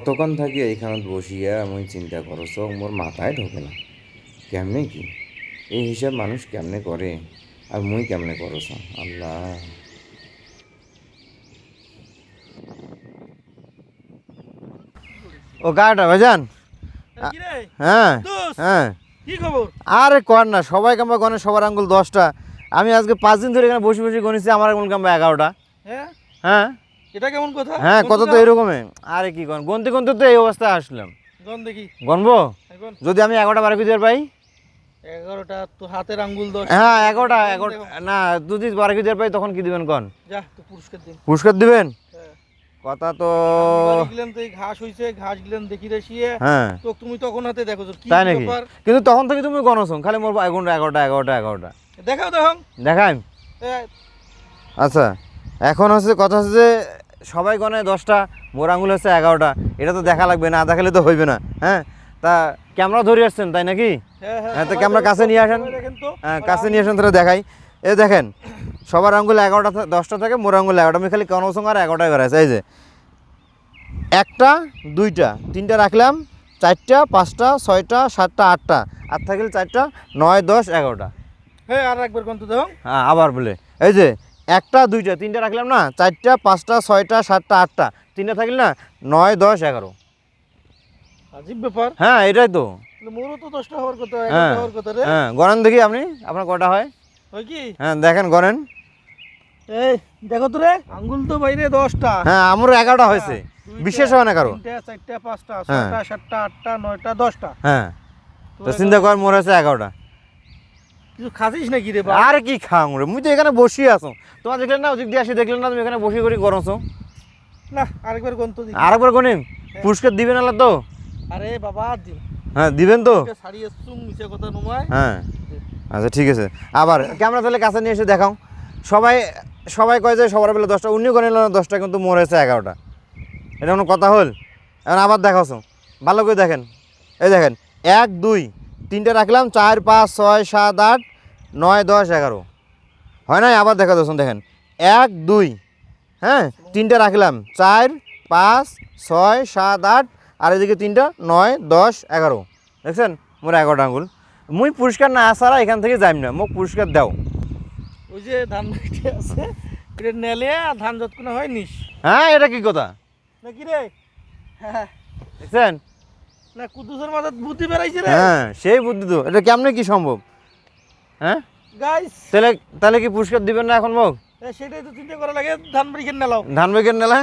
কতক্ষণ থাকি এইখানে বসিয়া আমি চিন্তা করছ মোর মাথায় ঢোকে না। কেমনে কি? এই হিসাব মানুষ কেমনে করে আর মুই কেমনে করছ আল্লাহ। ও গাটা ভাইজান হ্যাঁ হ্যাঁ। কি খবর? আরে কর না সবাই কামবা গনে সবার আঙ্গুল দশটা। আমি আজকে পাঁচ দিন ধরে এখানে বসে বসে গনেছি আমার আঙ্গুল কামবা এগারোটা। হ্যাঁ? হ্যাঁ? এটা কেমন কথা? হ্যাঁ কত তো? এরকমই। আরে কি গন গনতে গনতে তো এই অবস্থায় আসলাম। গন দেখি গনবো যদি আমি এগারোটা বারো কেজি পাই? এগারোটা তো হাতের আঙ্গুল দশ। হ্যাঁ এগারোটা এগারোটা না যদি বারো কেজি পাই তখন কি দিবেন কন? যা তো পুরস্কার দিন। পুরস্কার দিবেন? হ্যাঁ। কথা তো ঘাস হইছে ঘাস গেলেন দেখি হ্যাঁ। তো তুমি তখন হাতে দেখো কি তাই নাকি? কিন্তু তখন থেকে তুমি গণছো খালি মোর এগারোটা এগারোটা এগারোটা এগারোটা। দেখাও দেখো দেখাই। আচ্ছা এখন হচ্ছে কথা হচ্ছে যে সবাই গনে দশটা মোর আঙুল হচ্ছে এগারোটা। এটা তো দেখা লাগবে না দেখালে তো হইবে না হ্যাঁ? তা ক্যামেরা ধরে আসছেন তাই নাকি? হ্যাঁ হ্যাঁ, তো ক্যামেরা কাছে নিয়ে আসেন। সবাই দেখেন তো। হ্যাঁ কাছে নিয়ে আসেন তাহলে দেখাই। এ দেখেন সবার আঙ্গুল এগারোটা দশটা থেকে মোর আঙ্গুল এগারোটা। আমি খালি কোনো সঙ্গে আর এগারোটায় বেড়াইছে এই যে। একটা দুইটা তিনটা রাখলাম চারটা পাঁচটা ছয়টা সাতটা আটটা। আট থাকলে চারটা নয় দশ এগারোটা। হ্যাঁ আর একবার কোন তো হ্যাঁ আবার বলে। এই যে একটা দুইটা তিনটা রাখলাম না চারটা পাঁচটা ছয়টা সাতটা আটটা তিনটা থাকলে না নয় দশ এগারো। আজীব ব্যাপার। হ্যাঁ এটাই তো। মোরও তো দশটা হওয়ার কথা হ্যাঁ হওয়ার কথা রে। হ্যাঁ দেখি আপনি আপনার কটা হয়? হয় কি? হ্যাঁ দেখেন গণেন এই দেখো তো রে আঙ্গুল তো বাইরে দশটা। হ্যাঁ আমারও এগারোটা হয়েছে। বিশেষ হয় না কারও। চারটা পাঁচটা হ্যাঁ। ছয়টা সাতটা আটটা নয়টা দশটা। হ্যাঁ তো চিন্তা কর মোর হয়েছে এগারোটা। কিছু খাসিস নাকি রে বা আর কি খাং রে? মুই তো এখানে বসি আছো। তোমার দেখলেন না ওদিক দিয়ে আসি দেখলেন না তুমি এখানে বসে করি গরমছো না আরেকবার গন্ত দি আর একবার গনিম পুরস্কার দিবেন আল্লাহ তো? আরে বাবা দিন হ্যাঁ দিবেন তো? শাড়ি এসছুম মিছে কথা নুমায়। হ্যাঁ। আচ্ছা ঠিক আছে। আবার ক্যামেরা তাহলে কাছে নিয়ে এসে দেখাও। সবাই সবাই কয় যে সবার বেলা দশটা উনিও গণিল না দশটা কিন্তু মোর হয়েছে এগারোটা। এটা কোনো কথা হল? এখন আবার দেখাছো ভালো করে দেখেন। এই দেখেন এক দুই তিনটে রাখলাম চার পাঁচ ছয় সাত আট নয় দশ এগারো। হয় নাই? আবার দেখা দোষণ দেখেন। এক দুই। হ্যাঁ? তিনটে রাখলাম। চার পাঁচ ছয় সাত আট। আর এদিকে তিনটা নয় দশ এগারো। দেখছেন? মোর এগারোটা আঙুল মুই পুরস্কার না আসারা এখান থেকে যাইম না। মোক পুরস্কার দাও। ওই যে ধান আছে এটা নেলে আর ধান যতক্ষণ হয় নিস। হ্যাঁ এটা কি কথা? নাকি রে? হ্যাঁ। দেখছেন? না কুদ্দুসের মাথায় বুদ্ধি বেড়াইছে রে। হ্যাঁ সেই বুদ্ধি তো। এটা কেমনে কি সম্ভব? হ্যাঁ? গাইস তাহলে তাহলে কি পুরস্কার দিবেন না এখন মোক সেটাই তো চিন্তা করা লাগে ধান খেয়ে নেলাও। ধান বিকেন নেলা?